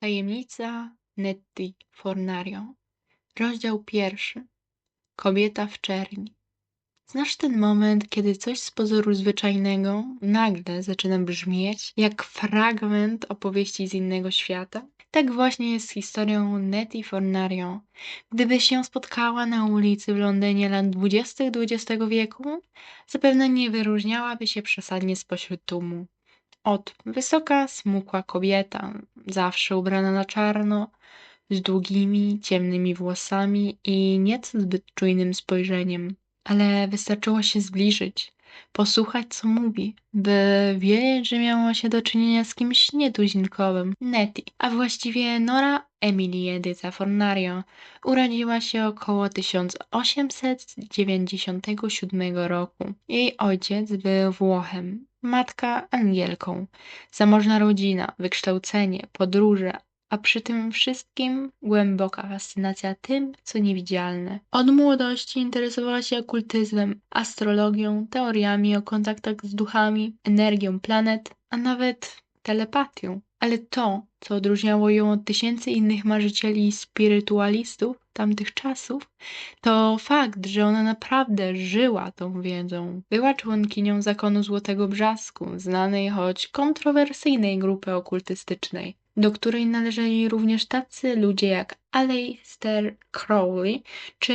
Tajemnica Netty Fornario. Rozdział pierwszy. Kobieta w czerni. Znasz ten moment, kiedy coś z pozoru zwyczajnego nagle zaczyna brzmieć jak fragment opowieści z innego świata? Tak właśnie jest z historią Nettie Fornario. Gdybyś ją spotkała na ulicy w Londynie lat dwudziestych XX wieku, zapewne nie wyróżniałaby się przesadnie spośród tłumu. Od wysoka, smukła kobieta, zawsze ubrana na czarno, z długimi, ciemnymi włosami i nieco zbyt czujnym spojrzeniem. Ale wystarczyło się zbliżyć, posłuchać co mówi, by wiedzieć, że miało się do czynienia z kimś nietuzinkowym. Nettie, a właściwie Nora Emily Edyta Fornario, urodziła się około 1897 roku. Jej ojciec był Włochem, matka Angielką. Zamożna rodzina, wykształcenie, podróże, a przy tym wszystkim głęboka fascynacja tym, co niewidzialne. Od młodości interesowała się okultyzmem, astrologią, teoriami o kontaktach z duchami, energią planet, a nawet telepatią. Ale to, co odróżniało ją od tysięcy innych marzycieli i spirytualistów tamtych czasów, to fakt, że ona naprawdę żyła tą wiedzą. Była członkinią zakonu Złotego Brzasku, znanej choć kontrowersyjnej grupy okultystycznej do której należeli również tacy ludzie jak Aleister Crowley czy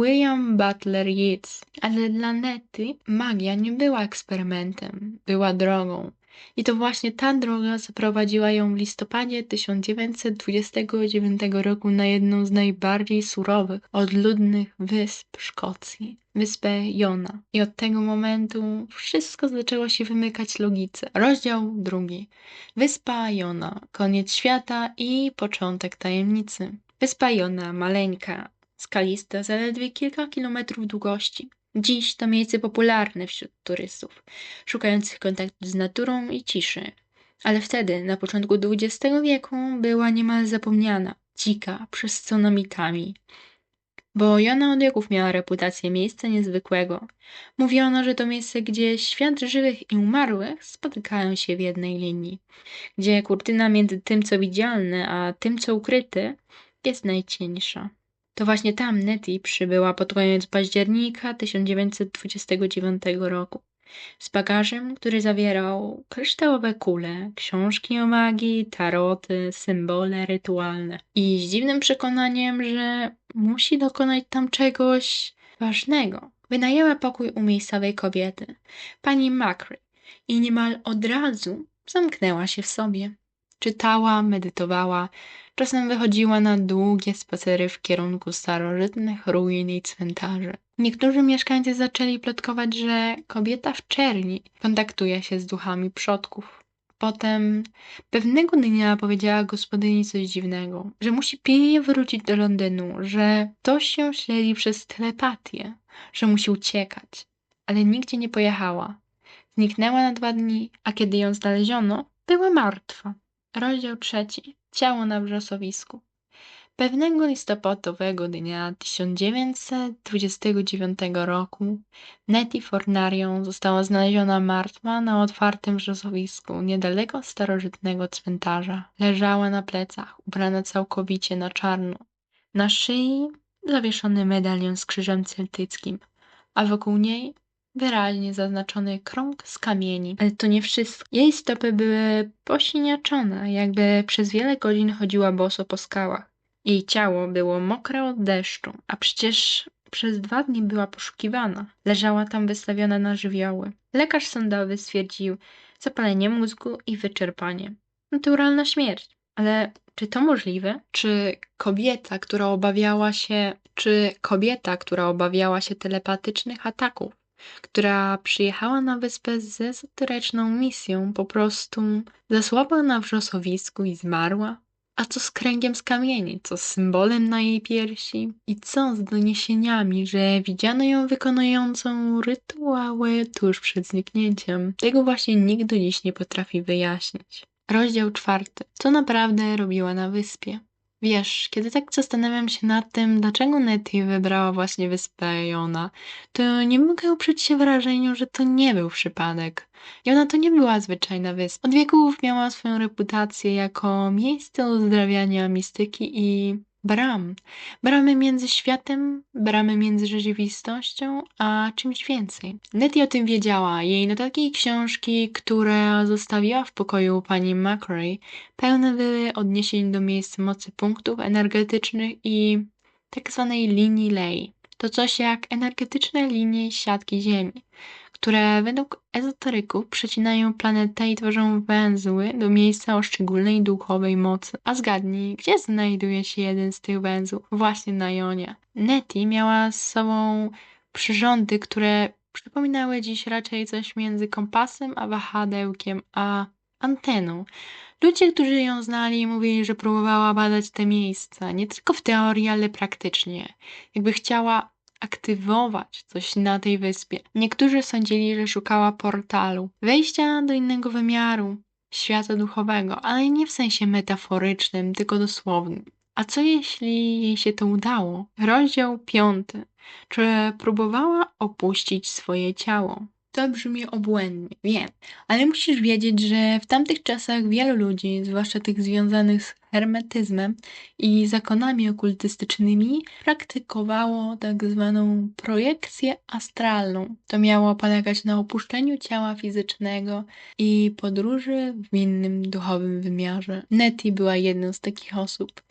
William Butler Yeats. Ale dla Netty magia nie była eksperymentem, była drogą. I to właśnie ta droga zaprowadziła ją w listopadzie 1929 roku na jedną z najbardziej surowych, odludnych wysp Szkocji, wyspę Jona. I od tego momentu wszystko zaczęło się wymykać logice. Rozdział drugi. Wyspa Jona, koniec świata i początek tajemnicy. Wyspa Jona, maleńka, skalista, zaledwie kilka kilometrów długości. Dziś to miejsce popularne wśród turystów, szukających kontaktu z naturą i ciszy. Ale wtedy, na początku XX wieku, była niemal zapomniana, dzika, przesycona mitami. Bo Jona od wieków miała reputację miejsca niezwykłego. Mówiono, że to miejsce, gdzie świat żywych i umarłych spotykają się w jednej linii. Gdzie kurtyna między tym, co widzialne, a tym, co ukryte, jest najcieńsza. To właśnie tam Nettie przybyła pod koniec października 1929 roku z bagażem, który zawierał kryształowe kule, książki o magii, taroty, symbole rytualne i z dziwnym przekonaniem, że musi dokonać tam czegoś ważnego. Wynajęła pokój u miejscowej kobiety, pani Macri, i niemal od razu zamknęła się w sobie. Czytała, medytowała, czasem wychodziła na długie spacery w kierunku starożytnych ruin i cmentarzy. Niektórzy mieszkańcy zaczęli plotkować, że kobieta w czerni kontaktuje się z duchami przodków. Potem pewnego dnia powiedziała gospodyni coś dziwnego, że musi pilnie wrócić do Londynu, że ktoś ją śledzi przez telepatię, że musi uciekać, ale nigdzie nie pojechała. Zniknęła na dwa dni, a kiedy ją znaleziono, była martwa. Rozdział trzeci. Ciało na wrzosowisku. Pewnego listopadowego dnia 1929 roku Nettie Fornarią została znaleziona martwa na otwartym wrzosowisku niedaleko starożytnego cmentarza. Leżała na plecach, ubrana całkowicie na czarno. Na szyi zawieszony medalion z krzyżem celtyckim, a wokół niej wyraźnie zaznaczony krąg z kamieni. Ale to nie wszystko. Jej stopy były posiniaczone, jakby przez wiele godzin chodziła boso po skałach. Jej ciało było mokre od deszczu, a przecież przez dwa dni była poszukiwana. Leżała tam wystawiona na żywioły. Lekarz sądowy stwierdził zapalenie mózgu i wyczerpanie. Naturalna śmierć. Ale czy to możliwe? Czy kobieta, która obawiała się, czy kobieta, która obawiała się telepatycznych ataków, która przyjechała na wyspę z ezoteryczną misją, po prostu zasłabła na wrzosowisku i zmarła? A co z kręgiem z kamieni? Co z symbolem na jej piersi? I co z doniesieniami, że widziano ją wykonującą rytuały tuż przed zniknięciem? Tego właśnie nikt do dziś nie potrafi wyjaśnić. Rozdział czwarty. Co naprawdę robiła na wyspie? Wiesz, kiedy tak zastanawiam się nad tym, dlaczego Nettie wybrała właśnie wyspę Jona, to nie mogę uprzeć się wrażeniu, że to nie był przypadek. Jona to nie była zwyczajna wyspa. Od wieków miała swoją reputację jako miejsce uzdrawiania mistyki i bram. Bramy między światem, bramy między rzeczywistością, a czymś więcej. Nettie o tym wiedziała. Jej notatki i książki, które zostawiła w pokoju pani McRae, pełne były odniesień do miejsc mocy punktów energetycznych i tak zwanej linii Ley. To coś jak energetyczne linie siatki Ziemi które według ezoteryków przecinają planetę i tworzą węzły do miejsca o szczególnej duchowej mocy. A zgadnij, gdzie znajduje się jeden z tych węzłów? Właśnie na Jonie. Nettie miała z sobą przyrządy, które przypominały dziś raczej coś między kompasem a wahadełkiem, a anteną. Ludzie, którzy ją znali, mówili, że próbowała badać te miejsca, nie tylko w teorii, ale praktycznie. Jakby chciała aktywować coś na tej wyspie. Niektórzy sądzili, że szukała portalu, wejścia do innego wymiaru, świata duchowego, ale nie w sensie metaforycznym, tylko dosłownym. A co jeśli jej się to udało? Rozdział piąty. Czy próbowała opuścić swoje ciało? To brzmi obłędnie, wiem, ale musisz wiedzieć, że w tamtych czasach wielu ludzi, zwłaszcza tych związanych z hermetyzmem i zakonami okultystycznymi, praktykowało tak zwaną projekcję astralną. To miało polegać na opuszczeniu ciała fizycznego i podróży w innym duchowym wymiarze. Nettie była jedną z takich osób.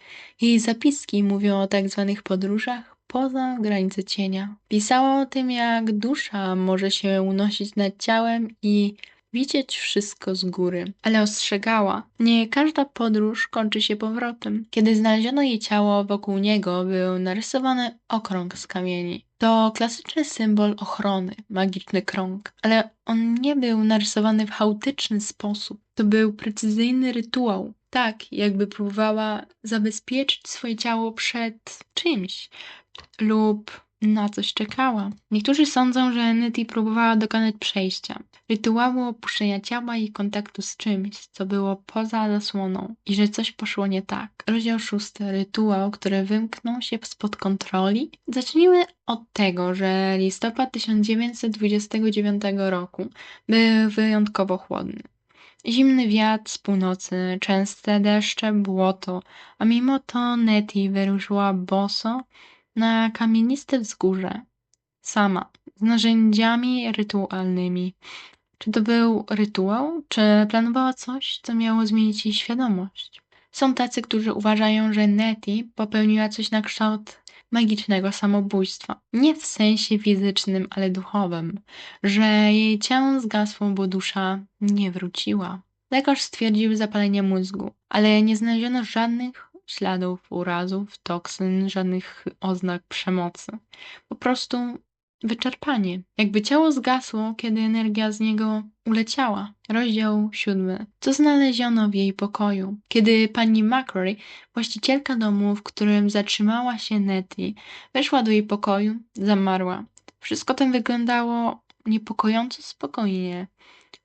Jej zapiski mówią o tak zwanych podróżach poza granice cienia. Pisała o tym, jak dusza może się unosić nad ciałem i widzieć wszystko z góry, ale ostrzegała, nie każda podróż kończy się powrotem. Kiedy znaleziono jej ciało, wokół niego był narysowany okrąg z kamieni. To klasyczny symbol ochrony, magiczny krąg, ale on nie był narysowany w chaotyczny sposób. To był precyzyjny rytuał. Tak, jakby próbowała zabezpieczyć swoje ciało przed czymś, lub na coś czekała. Niektórzy sądzą, że Nettie próbowała dokonać przejścia, rytuału opuszczenia ciała i kontaktu z czymś, co było poza zasłoną i że coś poszło nie tak. Rozdział szósty. Rytuał, który wymknął się spod kontroli. Zacznijmy od tego, że listopad 1929 roku był wyjątkowo chłodny. Zimny wiatr z północy, częste deszcze, błoto, a mimo to Nettie wyruszyła boso na kamieniste wzgórze, sama, z narzędziami rytualnymi. Czy to był rytuał, czy planowała coś, co miało zmienić jej świadomość? Są tacy, którzy uważają, że Nettie popełniła coś na kształt magicznego samobójstwa. Nie w sensie fizycznym, ale duchowym. Że jej ciało zgasło, bo dusza nie wróciła. Lekarz stwierdził zapalenie mózgu, ale nie znaleziono żadnych śladów urazów, toksyn, żadnych oznak przemocy. Po prostu wyczerpanie. Jakby ciało zgasło, kiedy energia z niego uleciała. Rozdział siódmy. Co znaleziono w jej pokoju? Kiedy pani McRae, właścicielka domu, w którym zatrzymała się Nettie, weszła do jej pokoju, zamarła. Wszystko tam wyglądało niepokojąco spokojnie.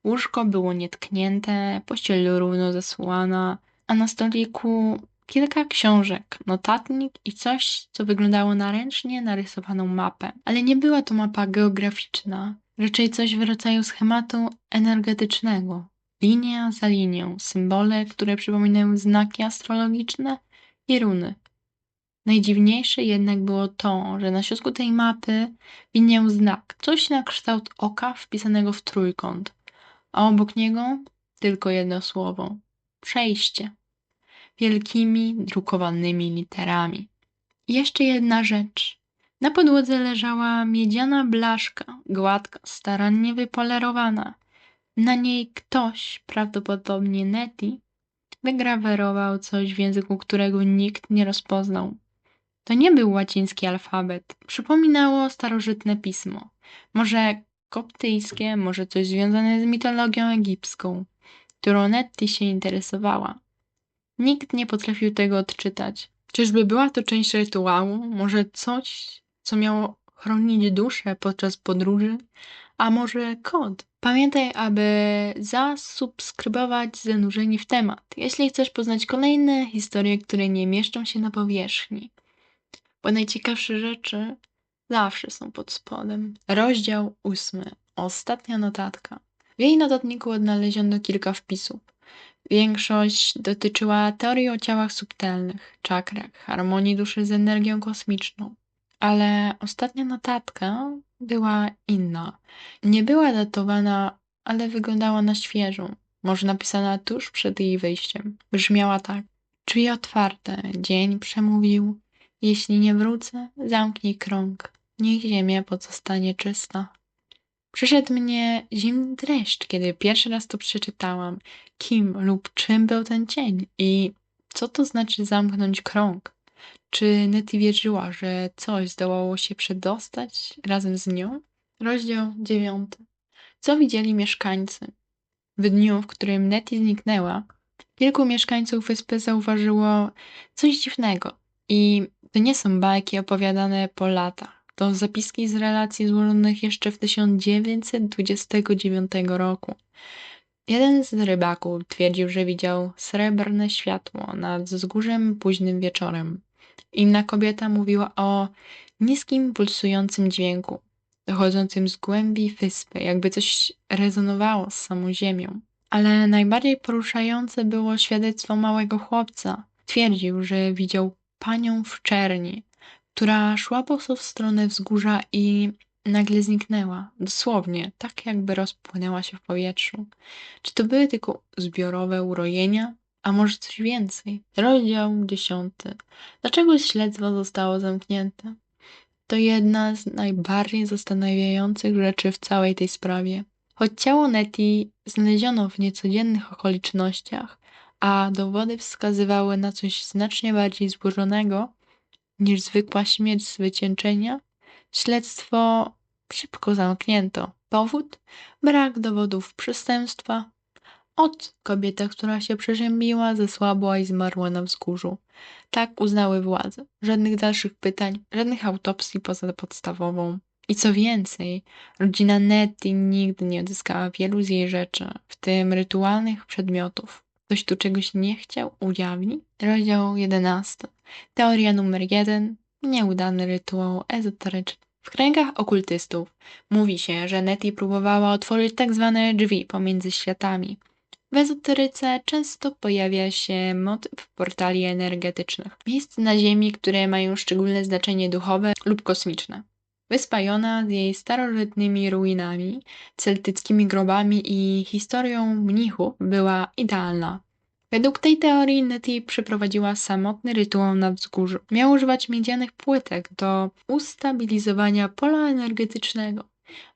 Łóżko było nietknięte, pościel równo zasłana, a na stoliku kilka książek, notatnik i coś, co wyglądało na ręcznie narysowaną mapę. Ale nie była to mapa geograficzna, raczej coś w rodzaju schematu energetycznego. Linia za linią, symbole, które przypominają znaki astrologiczne i runy. Najdziwniejsze jednak było to, że na środku tej mapy widniał znak, coś na kształt oka wpisanego w trójkąt, a obok niego tylko jedno słowo przejście wielkimi drukowanymi literami. Jeszcze jedna rzecz. Na podłodze leżała miedziana blaszka, gładka, starannie wypolerowana. Na niej ktoś, prawdopodobnie Nettie, wygrawerował coś w języku, którego nikt nie rozpoznał. To nie był łaciński alfabet. Przypominało starożytne pismo. Może koptyjskie, może coś związane z mitologią egipską, którą Nettie się interesowała. Nikt nie potrafił tego odczytać. Czyżby była to część rytuału? Może coś, co miało chronić duszę podczas podróży? A może kod? Pamiętaj, aby zasubskrybować zanurzeni w temat, jeśli chcesz poznać kolejne historie, które nie mieszczą się na powierzchni. Bo najciekawsze rzeczy zawsze są pod spodem. Rozdział ósmy. Ostatnia notatka. W jej notatniku odnaleziono kilka wpisów. Większość dotyczyła teorii o ciałach subtelnych, czakrach, harmonii duszy z energią kosmiczną. Ale ostatnia notatka była inna. Nie była datowana, ale wyglądała na świeżą. Może napisana tuż przed jej wyjściem. Brzmiała tak. Drzwi otwarte, dzień przemówił. Jeśli nie wrócę, zamknij krąg. Niech ziemia pozostanie czysta. Przyszedł mnie zimny dreszcz, kiedy pierwszy raz to przeczytałam. Kim lub czym był ten cień i co to znaczy zamknąć krąg? Czy Nettie wierzyła, że coś zdołało się przedostać razem z nią? Rozdział dziewiąty. Co widzieli mieszkańcy? W dniu, w którym Nettie zniknęła, kilku mieszkańców wyspy zauważyło coś dziwnego. I to nie są bajki opowiadane po latach. To zapiski z relacji złożonych jeszcze w 1929 roku. Jeden z rybaków twierdził, że widział srebrne światło nad wzgórzem późnym wieczorem. Inna kobieta mówiła o niskim, pulsującym dźwięku, dochodzącym z głębi wyspy, jakby coś rezonowało z samą ziemią. Ale najbardziej poruszające było świadectwo małego chłopca. Twierdził, że widział panią w czerni, która szła po w stronę wzgórza i nagle zniknęła. Dosłownie, tak jakby rozpłynęła się w powietrzu. Czy to były tylko zbiorowe urojenia? A może coś więcej? Rozdział dziesiąty. Dlaczego śledztwo zostało zamknięte? To jedna z najbardziej zastanawiających rzeczy w całej tej sprawie. Choć ciało Nettie znaleziono w niecodziennych okolicznościach, a dowody wskazywały na coś znacznie bardziej złożonego niż zwykła śmierć z wycieńczenia, śledztwo szybko zamknięto. Powód? Brak dowodów przestępstwa, od kobieta, która się przeziębiła, zesłabła i zmarła na wzgórzu. Tak uznały władze. Żadnych dalszych pytań, żadnych autopsji poza podstawową. I co więcej, rodzina Nettie nigdy nie odzyskała wielu z jej rzeczy, w tym rytualnych przedmiotów. Ktoś tu czegoś nie chciał ujawnić? Rozdział 11. Teoria numer 1. Nieudany rytuał ezoteryczny. W kręgach okultystów mówi się, że Nettie próbowała otworzyć tak zwane drzwi pomiędzy światami, w ezoteryce często pojawia się motyw portali energetycznych, miejsc na Ziemi, które mają szczególne znaczenie duchowe lub kosmiczne. Wyspa Jona z jej starożytnymi ruinami, celtyckimi grobami i historią mnichów była idealna. Według tej teorii Nettie przeprowadziła samotny rytuał na wzgórzu. Miał używać miedzianych płytek do ustabilizowania pola energetycznego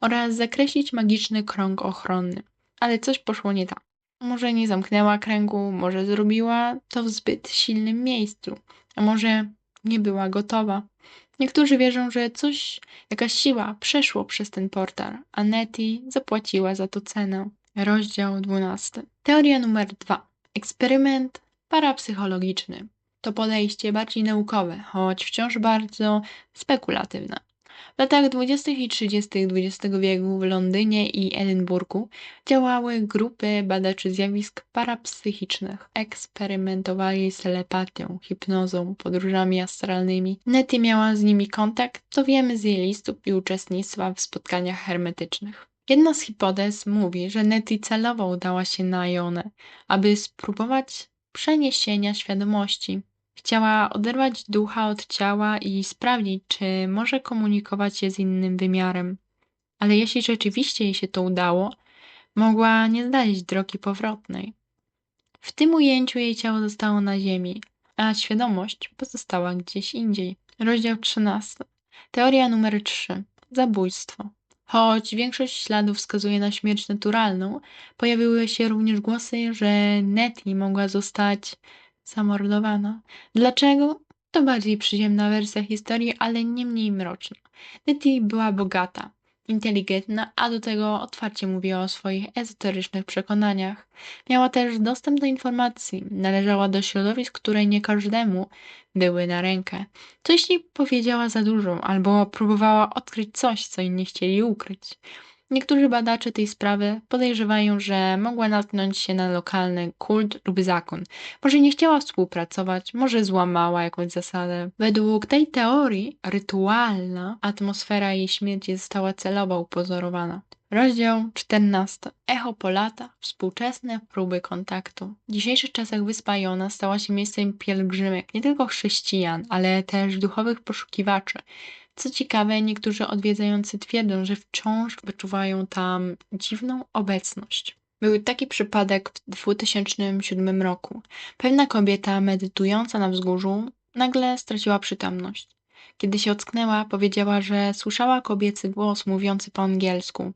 oraz zakreślić magiczny krąg ochronny. Ale coś poszło nie tak. Może nie zamknęła kręgu, może zrobiła to w zbyt silnym miejscu, a może nie była gotowa. Niektórzy wierzą, że coś, jakaś siła przeszło przez ten portal, a Nettie zapłaciła za to cenę. Rozdział 12. Teoria numer 2. Eksperyment parapsychologiczny. To podejście bardziej naukowe, choć wciąż bardzo spekulatywne. W latach 20. i 30. XX wieku w Londynie i Edynburgu działały grupy badaczy zjawisk parapsychicznych. Eksperymentowali z telepatią, hipnozą, podróżami astralnymi. Nettie miała z nimi kontakt, to wiemy z jej listów i uczestnictwa w spotkaniach hermetycznych. Jedna z hipotez mówi, że Nettie celowo udała się na Jonę, aby spróbować przeniesienia świadomości. Chciała oderwać ducha od ciała i sprawdzić, czy może komunikować się z innym wymiarem. Ale jeśli rzeczywiście jej się to udało, mogła nie znaleźć drogi powrotnej. W tym ujęciu jej ciało zostało na ziemi, a świadomość pozostała gdzieś indziej. Rozdział 13. Teoria numer 3. Zabójstwo. Choć większość śladów wskazuje na śmierć naturalną, pojawiły się również głosy, że Nettie mogła zostać zamordowana. Dlaczego? To bardziej przyziemna wersja historii, ale nie mniej mroczna. Nettie była bogata, inteligentna, a do tego otwarcie mówiła o swoich ezoterycznych przekonaniach. Miała też dostęp do informacji, należała do środowisk, które nie każdemu były na rękę. Co jeśli powiedziała za dużo, albo próbowała odkryć coś, co inni chcieli ukryć? Niektórzy badacze tej sprawy podejrzewają, że mogła natknąć się na lokalny kult lub zakon. Może nie chciała współpracować, może złamała jakąś zasadę. Według tej teorii rytualna atmosfera jej śmierci została celowo upozorowana. Rozdział 14. Echo Polata. Współczesne próby kontaktu. W dzisiejszych czasach wyspa Jona stała się miejscem pielgrzymek nie tylko chrześcijan, ale też duchowych poszukiwaczy. Co ciekawe, niektórzy odwiedzający twierdzą, że wciąż wyczuwają tam dziwną obecność. Był taki przypadek w 2007 roku. Pewna kobieta medytująca na wzgórzu nagle straciła przytomność. Kiedy się ocknęła, powiedziała, że słyszała kobiecy głos mówiący po angielsku.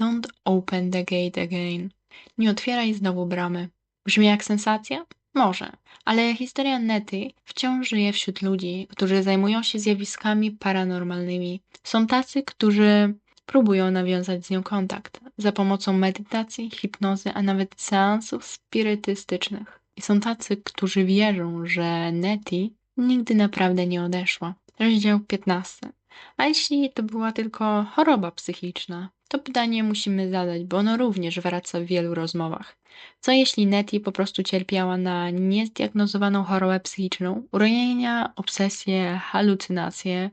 Don't open the gate again. Nie otwieraj znowu bramy. Brzmi jak sensacja? Może, ale historia Nety wciąż żyje wśród ludzi, którzy zajmują się zjawiskami paranormalnymi. Są tacy, którzy próbują nawiązać z nią kontakt za pomocą medytacji, hipnozy, a nawet seansów spirytystycznych. I są tacy, którzy wierzą, że Nettie nigdy naprawdę nie odeszła. Rozdział 15. A jeśli to była tylko choroba psychiczna, to pytanie musimy zadać, bo ono również wraca w wielu rozmowach. Co jeśli Nettie po prostu cierpiała na niezdiagnozowaną chorobę psychiczną? Urojenia, obsesje, halucynacje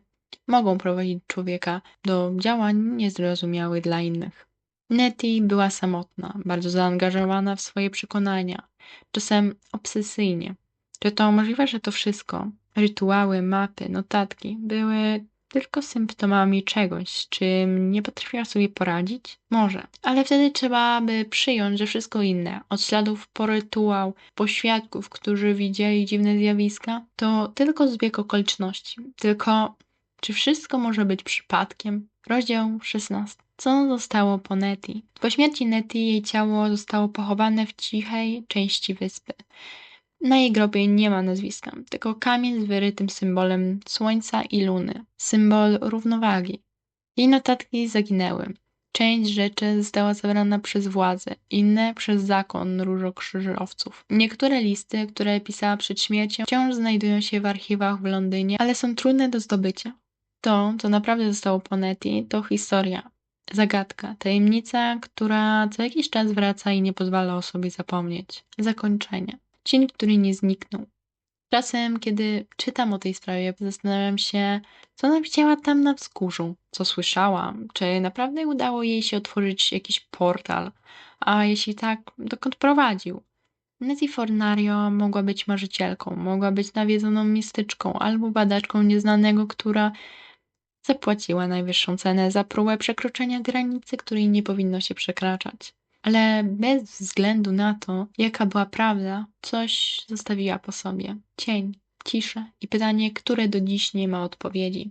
mogą prowadzić człowieka do działań niezrozumiałych dla innych. Nettie była samotna, bardzo zaangażowana w swoje przekonania, czasem obsesyjnie. Czy to możliwe, że to wszystko, rytuały, mapy, notatki, były tylko symptomami czegoś, czym nie potrafiła sobie poradzić? Może. Ale wtedy trzeba by przyjąć, że wszystko inne, od śladów po rytuał, po świadków, którzy widzieli dziwne zjawiska, to tylko zbieg okoliczności. Tylko czy wszystko może być przypadkiem? Rozdział 16. Co zostało po Nettie? Po śmierci Nettie jej ciało zostało pochowane w cichej części wyspy. Na jej grobie nie ma nazwiska, tylko kamień z wyrytym symbolem słońca i luny, symbol równowagi. Jej notatki zaginęły. Część rzeczy została zabrana przez władze, inne przez zakon różokrzyżowców. Niektóre listy, które pisała przed śmiercią, wciąż znajdują się w archiwach w Londynie, ale są trudne do zdobycia. To, co naprawdę zostało po Nettie, to historia. Zagadka, tajemnica, która co jakiś czas wraca i nie pozwala o sobie zapomnieć. Zakończenie. Cień, który nie zniknął. Czasem, kiedy czytam o tej sprawie, zastanawiam się, co ona widziała tam na wzgórzu, co słyszałam, czy naprawdę udało jej się otworzyć jakiś portal, a jeśli tak, dokąd prowadził. Nettie Fornario mogła być marzycielką, mogła być nawiedzoną mistyczką albo badaczką nieznanego, która zapłaciła najwyższą cenę za próbę przekroczenia granicy, której nie powinno się przekraczać ale bez względu na to, jaka była prawda, coś zostawiła po sobie. Cień, ciszę i pytanie, które do dziś nie ma odpowiedzi.